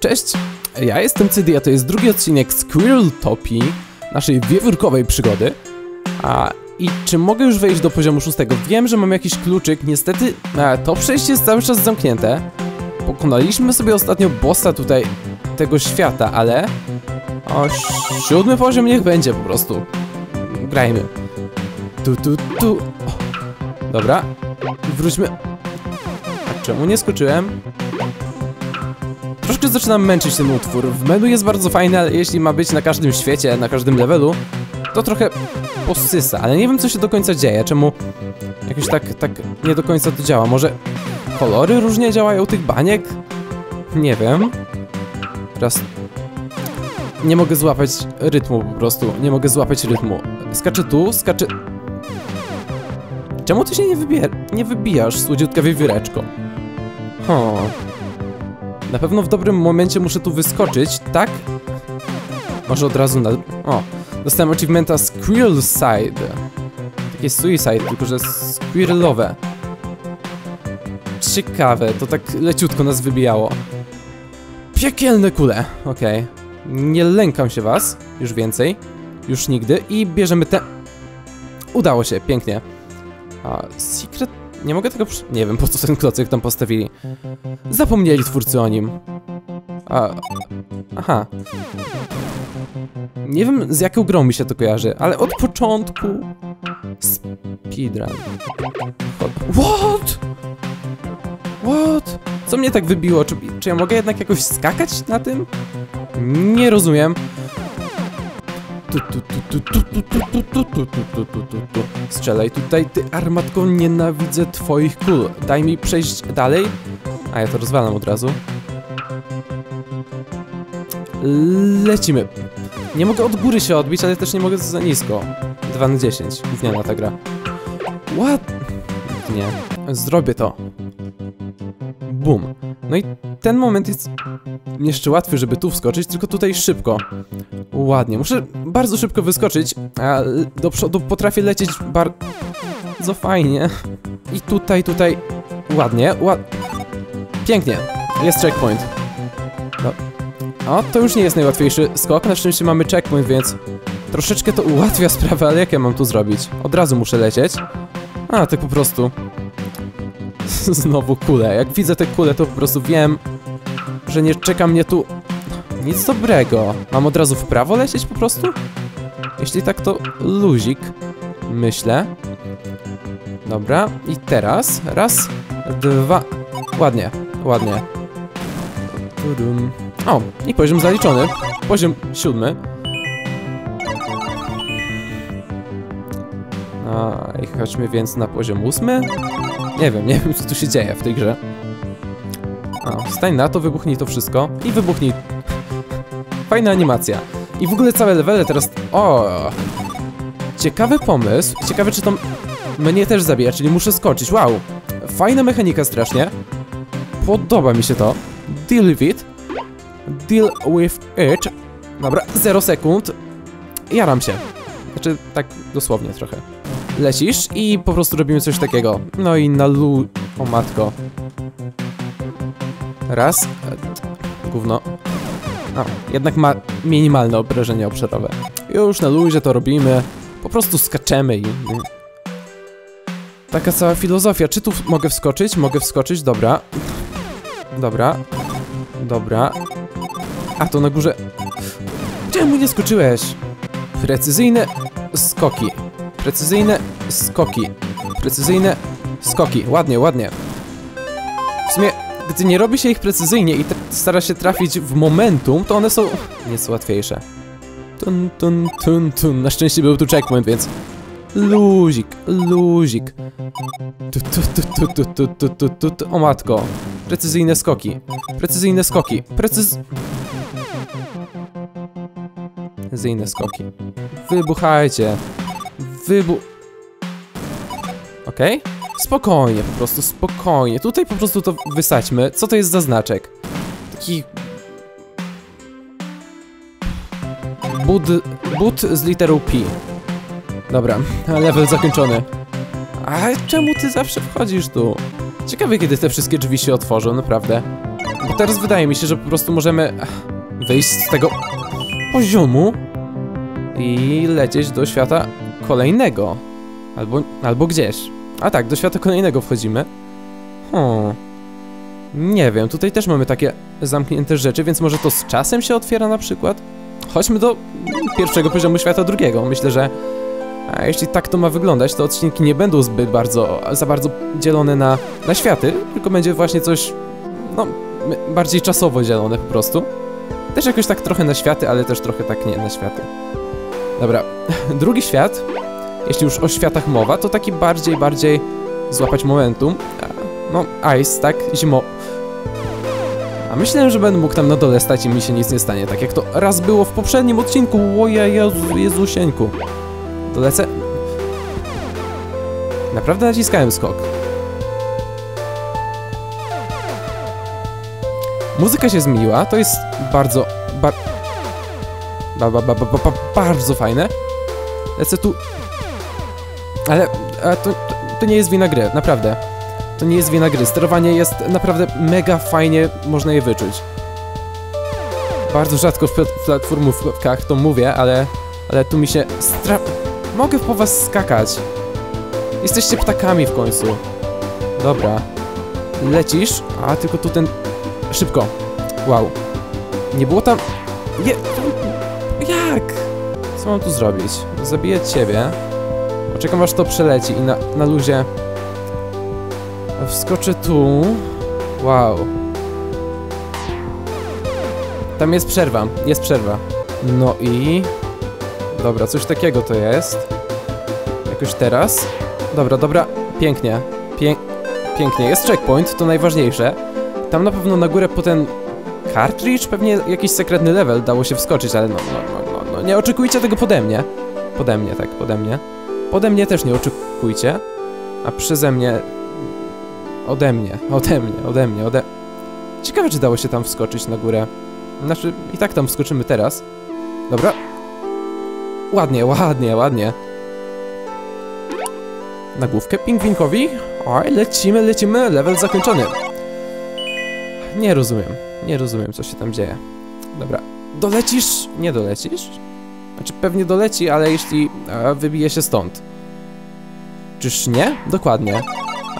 Cześć, ja jestem Cydy, a to jest drugi odcinek Squirrel Topii, naszej wiewiórkowej przygody. A i czy mogę już wejść do poziomu szóstego? Wiem, że mam jakiś kluczyk, niestety e, to przejście jest cały czas zamknięte. Pokonaliśmy sobie ostatnio bossa tutaj tego świata, ale... O, siódmy poziom niech będzie po prostu. Grajmy. Tu, tu, tu. O, dobra, wróćmy. A czemu nie skoczyłem? Troszkę zaczynam męczyć ten utwór. W menu jest bardzo fajny, ale jeśli ma być na każdym świecie, na każdym levelu, to trochę posysa, ale nie wiem co się do końca dzieje, czemu jakoś tak, tak nie do końca to działa. Może kolory różnie działają tych baniek? Nie wiem. Teraz nie mogę złapać rytmu po prostu, nie mogę złapać rytmu. Skaczę tu, skaczę... Czemu ty się nie, wybier nie wybijasz, słodziutka wiewióreczko? Hmm. Na pewno w dobrym momencie muszę tu wyskoczyć, tak? Może od razu na... O, dostałem achievementa Squirrel Side. Takie suicide, tylko że squirrelowe. Ciekawe, to tak leciutko nas wybijało. Piekielne kule, okej. Nie lękam się was, już więcej. Już nigdy. I bierzemy te... Udało się, pięknie. A, secret... Nie mogę tego... Nie wiem, po co ten klocek tam postawili. Zapomnieli twórcy o nim. A, aha. Nie wiem z jaką grą mi się to kojarzy, ale od początku... Speedrun. What? What? Co mnie tak wybiło? Czy, czy ja mogę jednak jakoś skakać na tym? Nie rozumiem. Strzelaj tutaj, ty armatko, nienawidzę twoich kul. Daj mi przejść dalej. A ja to rozwalam od razu. Lecimy. Nie mogę od góry się odbić, ale też nie mogę za nisko. 2 na 10. Gówniana ta gra. What? Nie. Zrobię to. Bum. No i ten moment jest jeszcze łatwy, żeby tu wskoczyć, tylko tutaj szybko. Ładnie. Muszę bardzo szybko wyskoczyć, a do przodu potrafię lecieć bardzo fajnie. I tutaj, tutaj... Ładnie, ład... Pięknie. Jest checkpoint. No. O, to już nie jest najłatwiejszy skok, na szczęście mamy checkpoint, więc troszeczkę to ułatwia sprawę, ale jak ja mam tu zrobić? Od razu muszę lecieć. A, tak po prostu. Znowu kule. Jak widzę te kule, to po prostu wiem, że nie czeka mnie tu nic dobrego. Mam od razu w prawo lecieć po prostu? Jeśli tak, to luzik. Myślę. Dobra, i teraz. Raz, dwa. Ładnie, ładnie. O, i poziom zaliczony. Poziom siódmy. A, i chodźmy więc na poziom ósmy. Nie wiem, nie wiem co tu się dzieje w tej grze. A, stań na to, wybuchnij to wszystko i wybuchnij. Fajna animacja. I w ogóle całe levele teraz... O! Ciekawy pomysł. Ciekawe, czy to mnie też zabija, czyli muszę skoczyć. Wow! Fajna mechanika strasznie. Podoba mi się to. Deal with it. Deal with it. Dobra, 0 sekund. Jaram się. Znaczy, tak dosłownie trochę. Lecisz i po prostu robimy coś takiego. No i na lu... O matko. Raz. Gówno. O, jednak ma minimalne obrażenia obszarowe. Już na luzie to robimy. Po prostu skaczemy i... Taka cała filozofia. Czy tu mogę wskoczyć? Mogę wskoczyć, dobra. Dobra. Dobra. A to na górze... Czemu nie skoczyłeś? Precyzyjne skoki. Precyzyjne skoki. Precyzyjne skoki. Ładnie, ładnie. W sumie, gdy nie robi się ich precyzyjnie i stara się trafić w momentum, to one są nieco łatwiejsze. Tun, tun, tun, tun. Na szczęście był tu checkpoint, więc... Luzik, luzik. Tu, tu, tu, tu, tu, tu, tu, tu, tu, tu. O matko. Precyzyjne skoki. Precyzyjne skoki. Precyz... Precyzyjne skoki. Wybuchajcie. Wybu... Okej? Spokojnie, po prostu spokojnie. Tutaj po prostu to wysadźmy. Co to jest za znaczek? Taki... Bud... But z literą P. Dobra, level zakończony. A czemu ty zawsze wchodzisz tu? Ciekawe, kiedy te wszystkie drzwi się otworzą, naprawdę. Bo teraz wydaje mi się, że po prostu możemy wyjść z tego poziomu i lecieć do świata kolejnego. Albo, albo gdzieś. A tak, do świata kolejnego wchodzimy. Hmm. Nie wiem, tutaj też mamy takie zamknięte rzeczy, więc może to z czasem się otwiera na przykład? Chodźmy do pierwszego poziomu świata drugiego. Myślę, że a jeśli tak to ma wyglądać, to odcinki nie będą zbyt bardzo, za bardzo dzielone na, na światy, tylko będzie właśnie coś, no, bardziej czasowo dzielone po prostu. Też jakoś tak trochę na światy, ale też trochę tak nie na światy. Dobra, drugi świat, jeśli już o światach mowa, to taki bardziej, bardziej złapać momentum. No, ice, tak? Zimo. A myślałem, że będę mógł tam na dole stać i mi się nic nie stanie, tak jak to raz było w poprzednim odcinku. Oje, Jezu, Jezusieńku. Dolecę. Naprawdę naciskałem skok. Muzyka się zmieniła, to jest bardzo, ba, ba, ba, ba, ba, ba, ba bardzo fajne. Lecę tu... Ale to, to, nie jest wina gry, naprawdę. To nie jest wina gry. Sterowanie jest naprawdę mega fajnie, można je wyczuć. Bardzo rzadko w plat- platformówkach to mówię, ale, ale tu mi się stra... Mogę po was skakać. Jesteście ptakami w końcu. Dobra. Lecisz, a tylko tu ten... Szybko. Wow. Nie było tam... Nie... Jak? Co mam tu zrobić? Zabiję ciebie. Poczekam aż to przeleci i na, na luzie... Wskoczę tu. Wow. Tam jest przerwa. Jest przerwa. No i... Dobra, coś takiego to jest. Jakoś teraz. Dobra, dobra. Pięknie. Pię pięknie. Jest checkpoint, to najważniejsze. Tam na pewno na górę po ten cartridge, pewnie jakiś sekretny level dało się wskoczyć, ale no, no, no, no, no nie oczekujcie tego pode mnie. Pode mnie, tak, pode mnie. Pode mnie też nie oczekujcie. A przeze mnie... Ode mnie, ode mnie, ode mnie, ode... Ciekawe, czy dało się tam wskoczyć na górę. Znaczy, i tak tam wskoczymy teraz. Dobra. Ładnie, ładnie, ładnie. Na główkę pingwinkowi. Oj, lecimy, lecimy, level zakończony. Nie rozumiem, nie rozumiem, co się tam dzieje. Dobra, dolecisz? Nie dolecisz? Znaczy, pewnie doleci, ale jeśli e, wybije się stąd. Czyż nie? Dokładnie.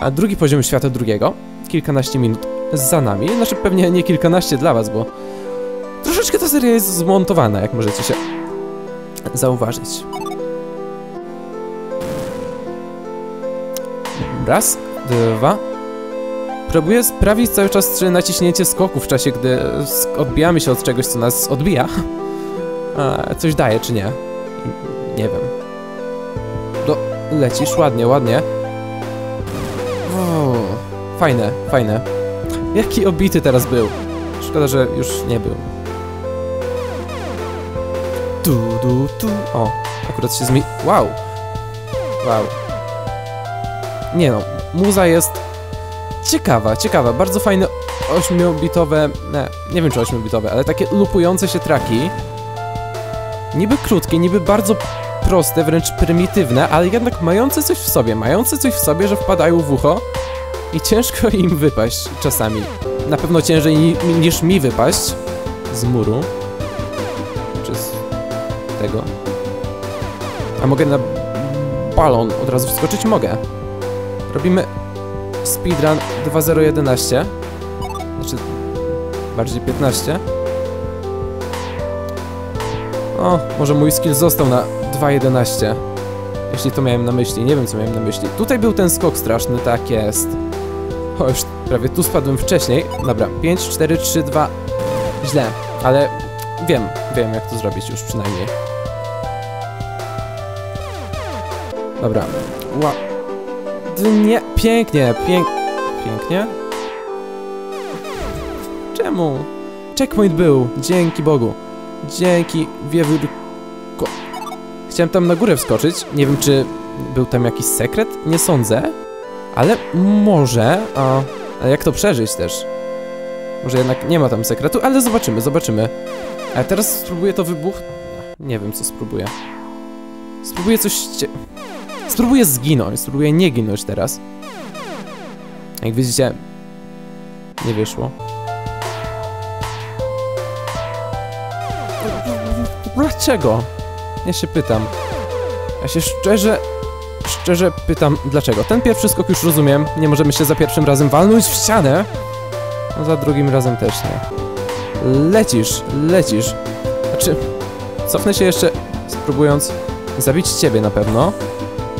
A drugi poziom świata drugiego, kilkanaście minut za nami. Znaczy, pewnie nie kilkanaście dla was, bo troszeczkę ta seria jest zmontowana, jak możecie się zauważyć. Raz, dwa. Próbuję sprawić cały czas naciśnięcie skoku w czasie, gdy odbijamy się od czegoś, co nas odbija. Coś daje, czy nie? Nie wiem. Do, lecisz, ładnie, ładnie. O, fajne, fajne. Jaki obity teraz był. Szkoda, że już nie był. Tu, tu, tu. O, akurat się zmi... Wow. Wow. Nie no, muza jest ciekawa, ciekawa, bardzo fajne 8-bitowe, nie, nie wiem czy 8-bitowe, ale takie lupujące się traki. Niby krótkie, niby bardzo proste, wręcz prymitywne, ale jednak mające coś w sobie, mające coś w sobie, że wpadają w ucho i ciężko im wypaść czasami. Na pewno ciężej ni niż mi wypaść z muru. Czy z tego. A mogę na balon od razu wskoczyć? Mogę. Robimy speedrun 2011. Znaczy, bardziej 15. O, może mój skill został na 2.11. Jeśli to miałem na myśli, nie wiem co miałem na myśli. Tutaj był ten skok straszny, tak jest. O, już prawie tu spadłem wcześniej. Dobra, 5, 4, 3, 2. Źle, ale wiem, wiem jak to zrobić już przynajmniej. Dobra. Ła... Nie, pięknie, pięk... Pięknie? Czemu? Checkpoint był, dzięki Bogu. Dzięki wiewiórko... Chciałem tam na górę wskoczyć, nie wiem czy był tam jakiś sekret, nie sądzę. Ale może, a... Ale jak to przeżyć też? Może jednak nie ma tam sekretu, ale zobaczymy, zobaczymy. A teraz spróbuję to wybuch... Nie wiem co spróbuję. Spróbuję coś... Spróbuję zginąć, spróbuję nie ginąć teraz. Jak widzicie, nie wyszło. Dlaczego? Ja się pytam. Ja się szczerze, szczerze pytam, dlaczego. Ten pierwszy skok już rozumiem, nie możemy się za pierwszym razem walnąć w ścianę. No za drugim razem też nie. Lecisz, lecisz. Znaczy, cofnę się jeszcze, spróbując zabić ciebie na pewno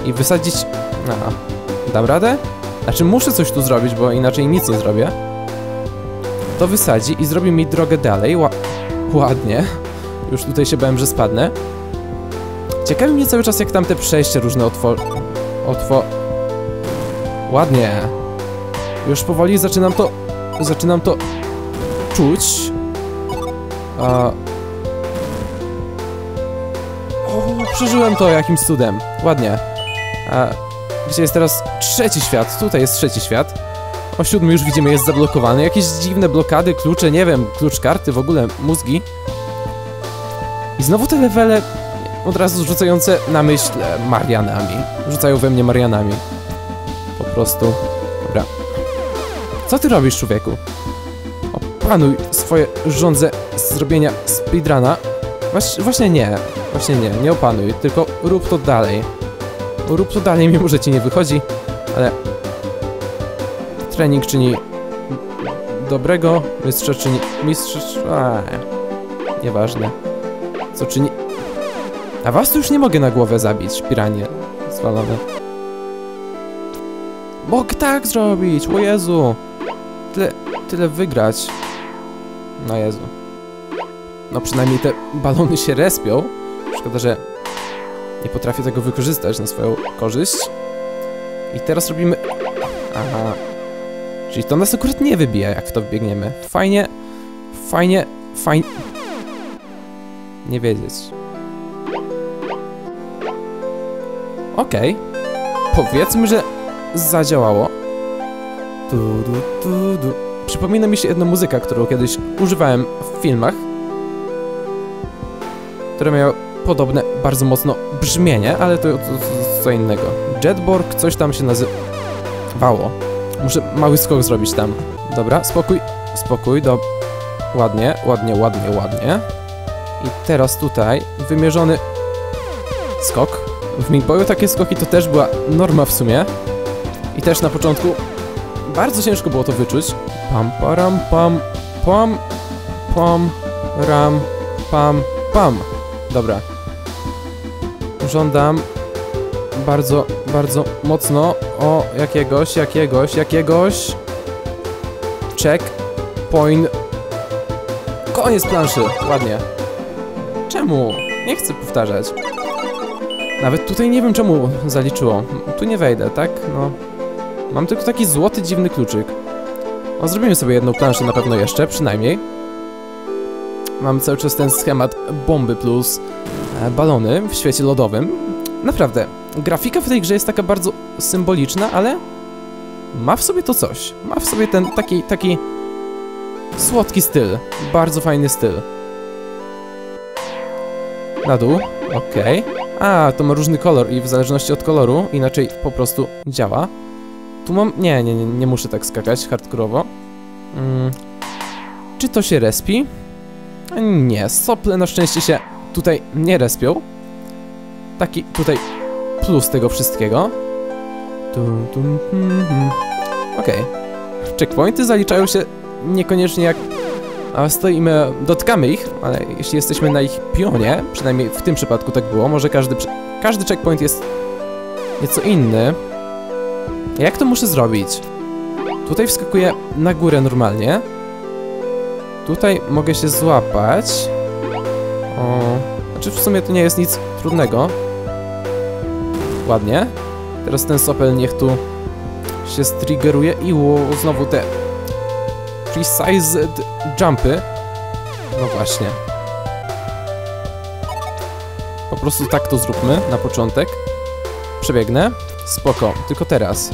i wysadzić... A, dam radę? Znaczy, muszę coś tu zrobić, bo inaczej nic nie zrobię. To wysadzi i zrobi mi drogę dalej, Ła ładnie. Już tutaj się bałem, że spadnę. Ciekawi mnie cały czas, jak tam te przejście różne otwor... Otwo... Ładnie. Już powoli zaczynam to... Zaczynam to... Czuć. A... O, przeżyłem to jakimś cudem. Ładnie. A... Gdzie jest teraz trzeci świat? Tutaj jest trzeci świat. O siódmy już widzimy jest zablokowany. Jakieś dziwne blokady, klucze, nie wiem, klucz karty, w ogóle mózgi. I znowu te levele od razu rzucające na myśl Marianami. Rzucają we mnie Marianami. Po prostu. Dobra. Co ty robisz, człowieku? Opanuj swoje żądze zrobienia speedruna. Właś, właśnie nie. Właśnie nie. Nie opanuj, tylko rób to dalej. Rób to dalej, mimo że ci nie wychodzi, ale trening czyni dobrego, mistrza czyni... mistrz... A, nieważne. Co. A was tu już nie mogę na głowę zabić, piranie zwalone. Mogę tak zrobić, o Jezu! Tyle, tyle wygrać. No Jezu. No przynajmniej te balony się respią. Szkoda, że nie potrafię tego wykorzystać na swoją korzyść. I teraz robimy... Aha. Czyli to nas akurat nie wybija, jak w to wbiegniemy. Fajnie, fajnie, fajnie... Nie wiedzieć. Okej. Okay. Powiedzmy, że zadziałało. Du, du, du, du. Przypomina mi się jedna muzyka, którą kiedyś używałem w filmach, które miały podobne bardzo mocno brzmienie, ale to, to, to co innego. Jetborg, coś tam się nazywało. Muszę mały skok zrobić tam. Dobra, spokój, spokój, do... Ładnie, ładnie, ładnie, ładnie. I teraz tutaj wymierzony skok. W Meat takie skoki to też była norma w sumie. I też na początku bardzo ciężko było to wyczuć. Pam, param, pam, pam, pam, ram, pam, pam. Dobra. Żądam bardzo, bardzo mocno o jakiegoś, jakiegoś, jakiegoś check point. Koniec planszy. Ładnie. Czemu? Nie chcę powtarzać. Nawet tutaj nie wiem czemu zaliczyło. Tu nie wejdę, tak? No. Mam tylko taki złoty, dziwny kluczyk. No, zrobimy sobie jedną planszę na pewno jeszcze, przynajmniej. Mamy cały czas ten schemat bomby plus e, balony w świecie lodowym. Naprawdę, grafika w tej grze jest taka bardzo symboliczna, ale ma w sobie to coś. Ma w sobie ten taki, taki słodki styl. Bardzo fajny styl. Na dół, okej. Okay. A, to ma różny kolor i w zależności od koloru inaczej po prostu działa. Tu mam... Nie, nie, nie, nie muszę tak skakać hardkorowo. Mm. Czy to się respi? Nie, sople na szczęście się tutaj nie respią. Taki tutaj plus tego wszystkiego. Hmm, hmm. Okej. Okay. Checkpointy zaliczają się niekoniecznie jak a stoimy, dotykamy ich, ale jeśli jesteśmy na ich pionie, przynajmniej w tym przypadku tak było, może każdy, każdy checkpoint jest nieco inny. Jak to muszę zrobić? Tutaj wskakuję na górę normalnie. Tutaj mogę się złapać. O, znaczy w sumie to nie jest nic trudnego. Ładnie. Teraz ten sopel niech tu się striggeruje i ło, znowu te Precized jumpy. No właśnie. Po prostu tak to zróbmy na początek. Przebiegnę. Spoko, tylko teraz.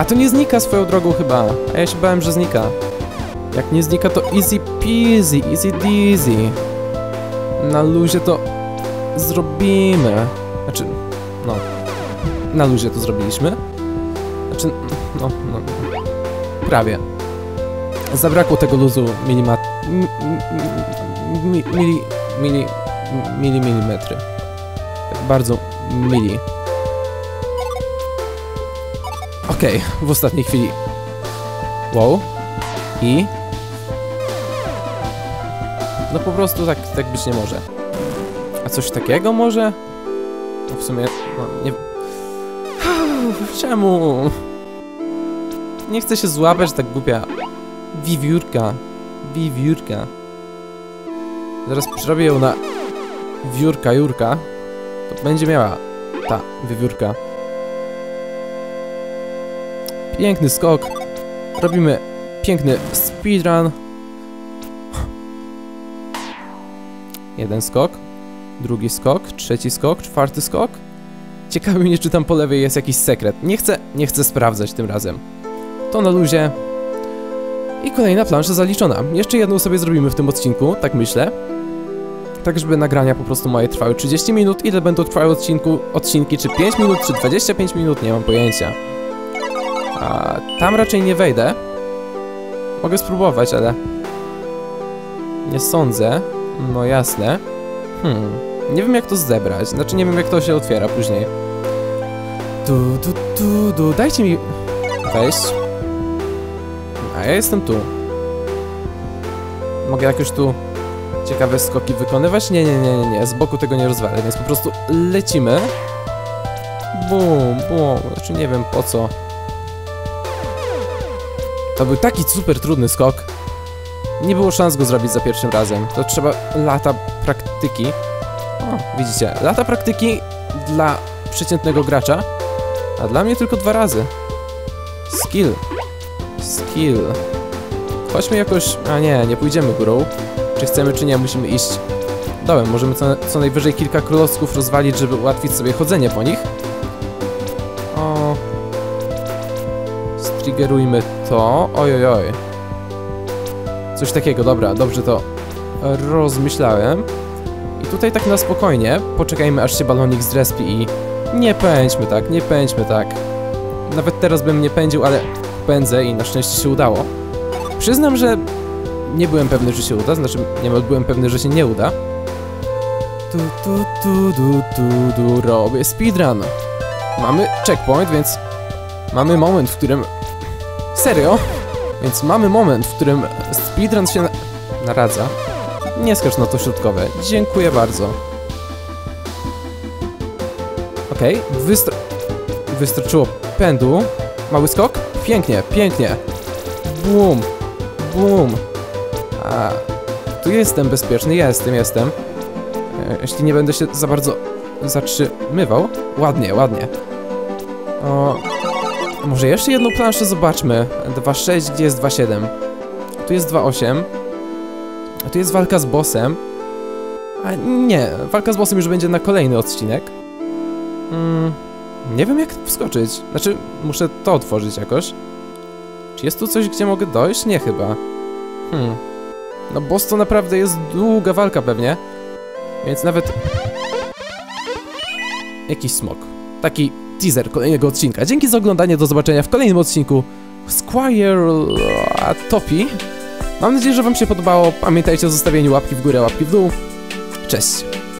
A to nie znika swoją drogą chyba. A ja się bałem, że znika. Jak nie znika to easy peasy, easy deasy. Na luzie to zrobimy. Znaczy, no. Na luzie to zrobiliśmy. Znaczy, no, no. Prawie. Zabrakło tego luzu milimat... mi- mi- Mili... Mili... Mili... Milimetry. Bardzo mili. Okej, w ostatniej chwili. Wow. I... No po prostu tak, tak być nie może. A coś takiego może? No w sumie, no nie... Czemu? Nie chcę się złapać, tak głupia. Wiewiórka. Wiewiórka. Zaraz przerobię ją na wiórka, jurka. To będzie miała ta wiewiórka. Piękny skok. Robimy piękny speedrun. Jeden skok, drugi skok, trzeci skok, czwarty skok. Ciekawi mnie, czy tam po lewej jest jakiś sekret. Nie chcę, nie chcę sprawdzać tym razem. To na luzie. I kolejna plansza zaliczona. Jeszcze jedną sobie zrobimy w tym odcinku, tak myślę. Tak, żeby nagrania po prostu moje trwały 30 minut. Ile będą trwały odcinku, odcinki, czy 5 minut, czy 25 minut, nie mam pojęcia. A tam raczej nie wejdę. Mogę spróbować, ale... Nie sądzę. No jasne. Hmm. Nie wiem jak to zebrać. Znaczy nie wiem jak to się otwiera później. Du, du, du, du. Dajcie mi wejść. A ja jestem tu. Mogę jakoś tu ciekawe skoki wykonywać? Nie, nie, nie, nie, nie. Z boku tego nie rozwalę, więc po prostu lecimy. Bum, bum. Znaczy nie wiem po co. To był taki super trudny skok. Nie było szans go zrobić za pierwszym razem. To trzeba lata praktyki. O, widzicie, lata praktyki dla przeciętnego gracza, a dla mnie tylko dwa razy. Skill. Skill. Chodźmy jakoś... A nie, nie pójdziemy górą. Czy chcemy, czy nie, musimy iść dołem. Możemy co, co najwyżej kilka królowsków rozwalić, żeby ułatwić sobie chodzenie po nich. O... Striggerujmy to. Oj, oj, oj. Coś takiego, dobra, dobrze to rozmyślałem. I tutaj tak na spokojnie, poczekajmy aż się balonik zrespi i nie pędźmy tak, nie pędźmy tak. Nawet teraz bym nie pędził, ale pędzę i na szczęście się udało. Przyznam, że nie byłem pewny, że się uda, znaczy nie byłem pewny, że się nie uda. Tu, tu, tu, tu, tu, tu, robię speedrun. Mamy checkpoint, więc mamy moment, w którym... Serio? Więc mamy moment, w którym speedrun się na... naradza. Nie skacz na to środkowe. Dziękuję bardzo. Okej, okay. wystar... wystarczyło pędu. Mały skok? Pięknie, pięknie. Bum, bum. A, tu jestem bezpieczny, jestem, jestem. Jeśli nie będę się za bardzo zatrzymywał. Ładnie, ładnie. O, może jeszcze jedną planszę zobaczmy. 2.6, gdzie jest 2.7? Tu jest 2.8. A tu jest walka z bossem. A nie, walka z bossem już będzie na kolejny odcinek. Mm, nie wiem jak wskoczyć. Znaczy, muszę to otworzyć jakoś. Czy jest tu coś, gdzie mogę dojść? Nie chyba. Hmm. No boss to naprawdę jest długa walka pewnie. Więc nawet... Jakiś smok. Taki teaser kolejnego odcinka. Dzięki za oglądanie, do zobaczenia w kolejnym odcinku Squire Topi. Mam nadzieję, że wam się podobało. Pamiętajcie o zostawieniu łapki w górę, łapki w dół. Cześć!